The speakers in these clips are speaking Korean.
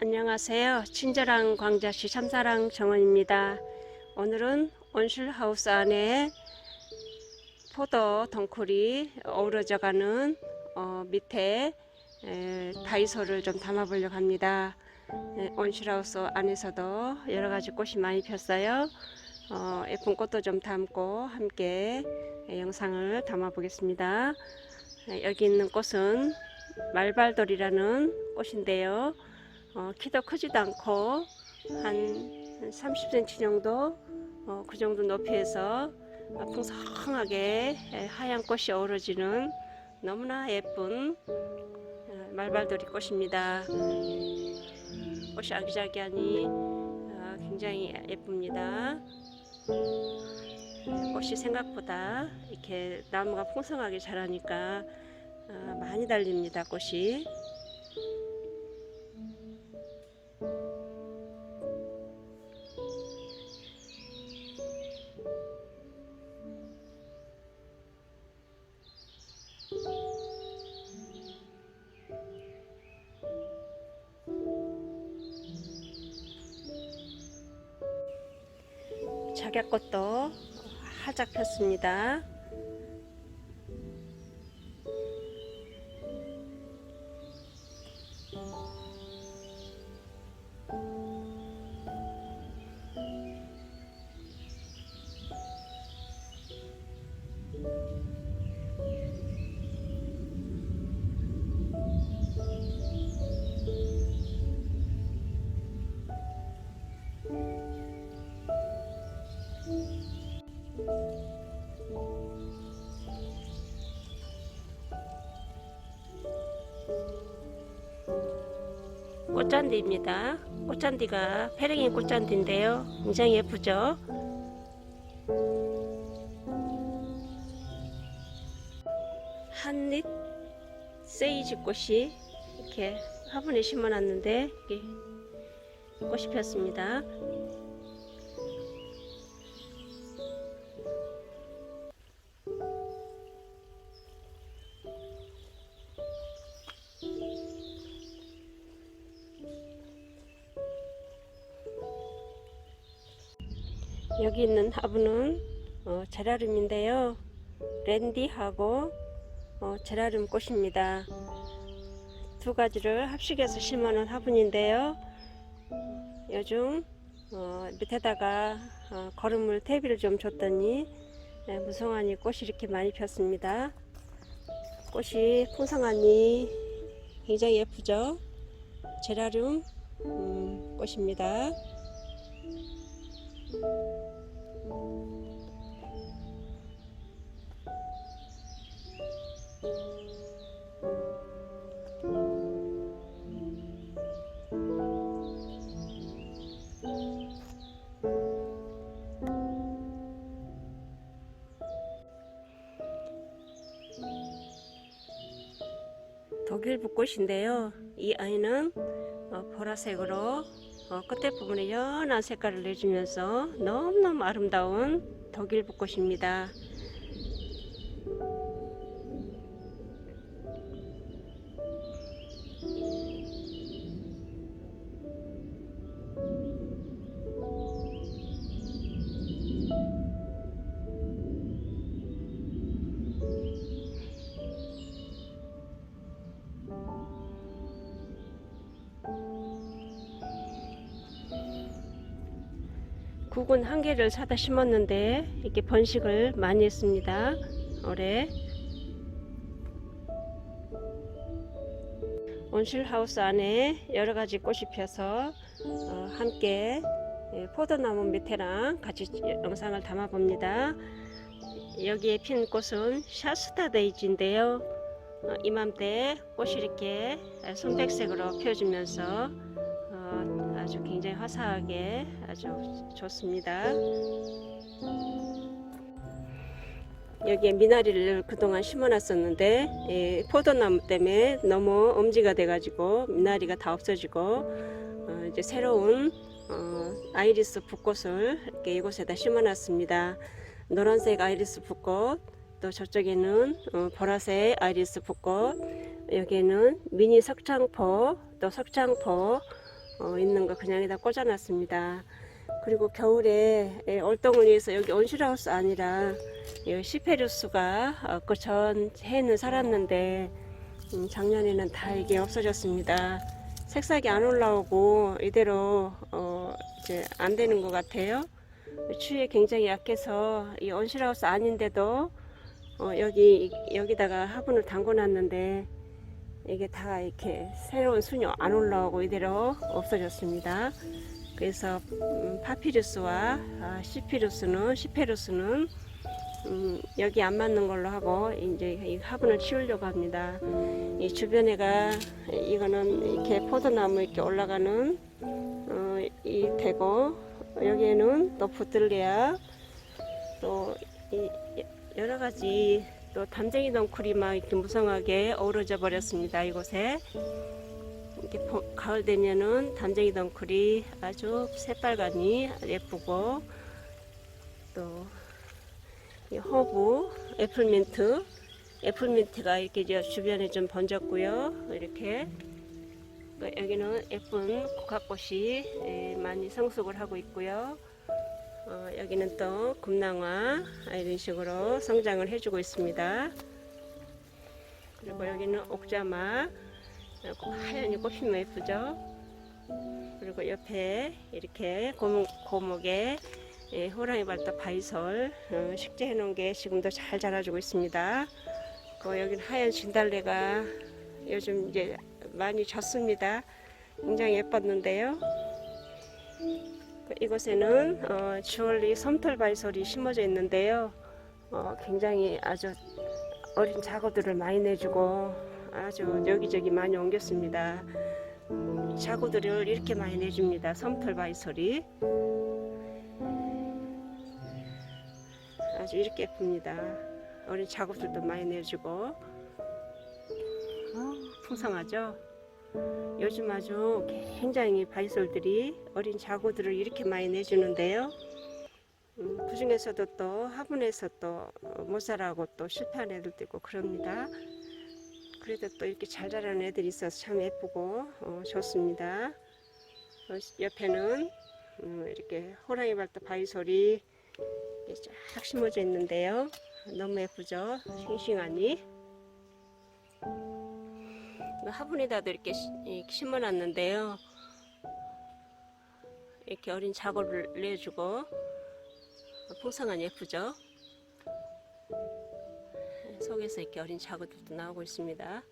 안녕하세요. 친절한 광자시 참사랑 정원입니다. 오늘은 온실하우스 안에 포도 덩쿨이 어우러져 가는 어, 밑에 에, 다이소를 좀 담아보려고 합니다. 에, 온실하우스 안에서도 여러 가지 꽃이 많이 폈어요. 어, 예쁜 꽃도 좀 담고 함께 에, 영상을 담아 보겠습니다. 에, 여기 있는 꽃은 말발돌이라는 꽃인데요. 어, 키도 크지도 않고 한 30cm 정도 어, 그 정도 높이에서 어, 풍성하게 에, 하얀 꽃이 어우러지는 너무나 예쁜 어, 말발돌이 꽃입니다. 꽃이 아기자기하니 어, 굉장히 예쁩니다. 꽃이 생각보다 이렇게 나무가 풍성하게 자라니까 어, 많이 달립니다. 꽃이. 작약꽃도 활짝 폈습니다. 꽃잔디입니다. 꽃잔디가 페랭이 꽃잔디인데요. 굉장히 예쁘죠? 한릿 세이지 꽃이 이렇게 화분에 심어놨는데 이게 꽃이 폈습니다. 여기 있는 화분은 어, 제라늄인데요. 랜디하고 어, 제라늄 꽃입니다. 두 가지를 합식해서 심어놓은 화분인데요. 요즘 어, 밑에다가 어, 거름물 퇴비를 좀 줬더니 네, 무성하니 꽃이 이렇게 많이 폈습니다. 꽃이 풍성하니 굉장히 예쁘죠? 제라늄 음, 꽃입니다. 독일 붓꽃인데요. 이 아이는 어, 보라색으로 어, 끝에 부분에 연한 색깔을 내주면서 너무너무 아름다운 독일 붓꽃입니다. 국은 한 개를 사다 심었는데 이렇게 번식을 많이 했습니다. 올해 온실 하우스 안에 여러 가지 꽃이 펴서 어, 함께 예, 포도나무 밑에랑 같이 영상을 담아 봅니다. 여기에 핀 꽃은 샤스타 데이지인데요. 어, 이맘때 꽃이 이렇게 순백색으로 펴지면서 어, 아주 굉장히 화사하게 아주 좋습니다. 여기에 미나리를 그동안 심어놨었는데 예, 포도나무 때문에 너무 엄지가 돼가지고 미나리가 다 없어지고 어, 이제 새로운 어, 아이리스 붓꽃을 이렇게 이곳에다 심어놨습니다. 노란색 아이리스 붓꽃 또 저쪽에는 어, 보라색 아이리스 벚꽃, 여기에는 미니 석창포, 또 석창포 어, 있는 거 그냥 여기다 꽂아놨습니다. 그리고 겨울에 예, 얼동을 위해서 여기 온실하우스 아니라 이 시페루스가 어, 그전 해는 살았는데 음, 작년에는 다 이게 없어졌습니다. 색상이 안 올라오고 이대로 어, 이제 안 되는 것 같아요. 추위에 굉장히 약해서 이 온실하우스 아닌데도 어, 여기 여기다가 화분을 담궈 놨는데 이게 다 이렇게 새로운 순이 안 올라오고 이대로 없어졌습니다. 그래서 음, 파피루스와 아, 시피루스는 시페루스는 음, 여기 안 맞는 걸로 하고 이제 이 화분을 치우려고 합니다. 이 주변에가 이거는 이렇게 포도나무 이렇게 올라가는 어, 이 되고 여기에는 또 부들레아 또 이, 여러 가지 또 담쟁이 덩쿨이 막 이렇게 무성하게 어우러져 버렸습니다. 이곳에 이렇게 봄- 가을 되면은 담쟁이 덩쿨이 아주 새빨간이 예쁘고 또이 허브, 애플민트, 애플민트가 이렇게 주변에 좀 번졌고요. 이렇게 그 여기는 예쁜 국화꽃이 예, 많이 성숙을 하고 있고요. 어, 여기는 또 금낭화 이런 식으로 성장을 해주고 있습니다. 그리고 여기는 옥자마 어, 하얀이 꽃피면 예쁘죠. 그리고 옆에 이렇게 고목, 고목에 예, 호랑이 발톱 바이솔 어, 식재해 놓은 게 지금도 잘 자라주고 있습니다. 그 여기는 하얀 진달래가 요즘 이제 많이 졌습니다. 굉장히 예뻤는데요. 그 이곳에는 어, 주얼리 솜털 바이솔이 심어져 있는데요. 어, 굉장히 아주 어린 자구들을 많이 내주고 아주 여기저기 많이 옮겼습니다. 음, 자구들을 이렇게 많이 내줍니다. 솜털 바이솔이 아주 이렇게 예쁩니다. 어린 자구들도 많이 내주고 어, 풍성하죠. 요즘 아주 굉장히 바이솔들이 어린 자구들을 이렇게 많이 내주는데요. 음, 그 중에서도 또 화분에서 또 어, 못 자라고 또 실패한 애들도 있고 그럽니다. 그래도 또 이렇게 잘 자라는 애들이 있어서 참 예쁘고 어, 좋습니다. 어, 옆에는 음, 이렇게 호랑이 바이솔이 이렇게 쫙 심어져 있는데요. 너무 예쁘죠? 싱싱하니. 그 화분에다도 이렇게 심어놨는데요. 이렇게 어린 자고를 내주고 풍성한 예쁘죠? 속에서 이렇게 어린 자구들도 나오고 있습니다.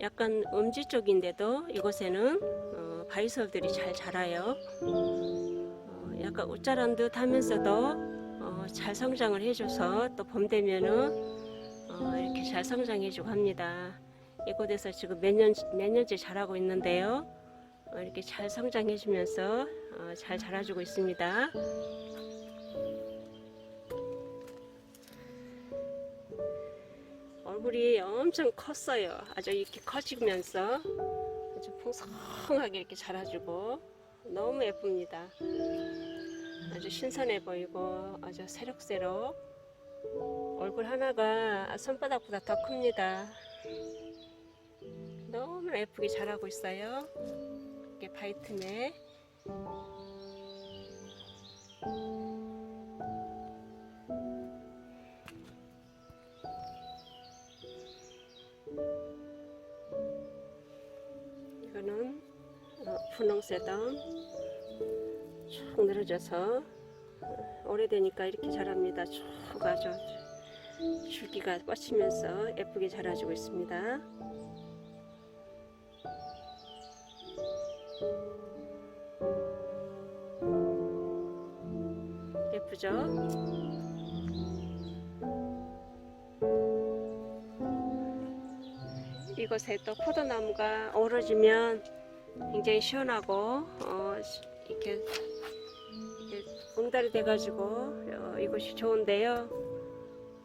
약간 음지 쪽인데도 이곳에는 어, 바이솔들이 잘 자라요. 어, 약간 웃자란 듯 하면서도 어, 잘 성장을 해줘서 또 봄 되면은 어, 이렇게 잘 성장해주고 합니다. 이곳에서 지금 몇 년, 몇 년째 자라고 있는데요. 어, 이렇게 잘 성장해주면서 어, 잘 자라주고 있습니다. 얼굴이 엄청 컸어요. 아주 이렇게 커지면서 아주 풍성하게 이렇게 자라주고 너무 예쁩니다. 아주 신선해 보이고 아주 새록새록 얼굴 하나가 손바닥보다 더 큽니다. 너무 예쁘게 자라고 있어요. 이렇게 바이틈에 이거는 어, 분홍새덤 쭉 늘어져서 어, 오래되니까 이렇게 자랍니다. 쭉 아주 줄기가 뻗치면서 예쁘게 자라주고 있습니다. 예쁘죠? 이곳에 또 포도나무가 어우러지면 굉장히 시원하고 어, 시- 이렇게, 응달이 돼가지고 어, 이곳이 좋은데요.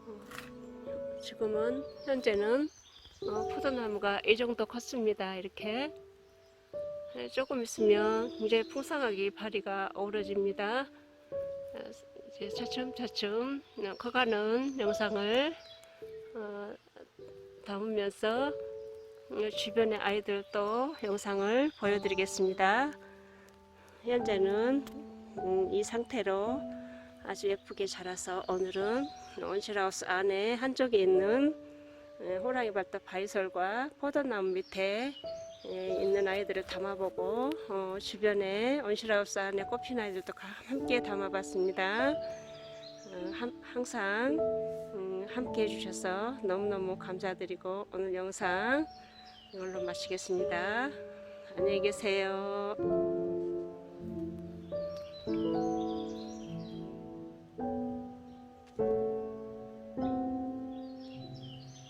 어, 지금은 현재는 어, 포도나무가 이 정도 컸습니다. 이렇게 네, 조금 있으면 이제 풍성하게 파리가 어우러집니다. 어, 이제 차츰차츰 어, 커가는 영상을 어, 담으면서 어, 주변의 아이들도 영상을 보여드리겠습니다. 현재는 음, 이 상태로 아주 예쁘게 자라서 오늘은 온실하우스 안에 한쪽에 있는 에, 호랑이 발톱 바이솔과 포도나무 밑에 에, 있는 아이들을 담아보고 어, 주변에 온실하우스 안에 꽃핀 아이들도 가- 함께 담아봤습니다. 어, 함- 항상 음, 함께 해주셔서 너무너무 감사드리고 오늘 영상 이걸로 마치겠습니다. 안녕히 계세요.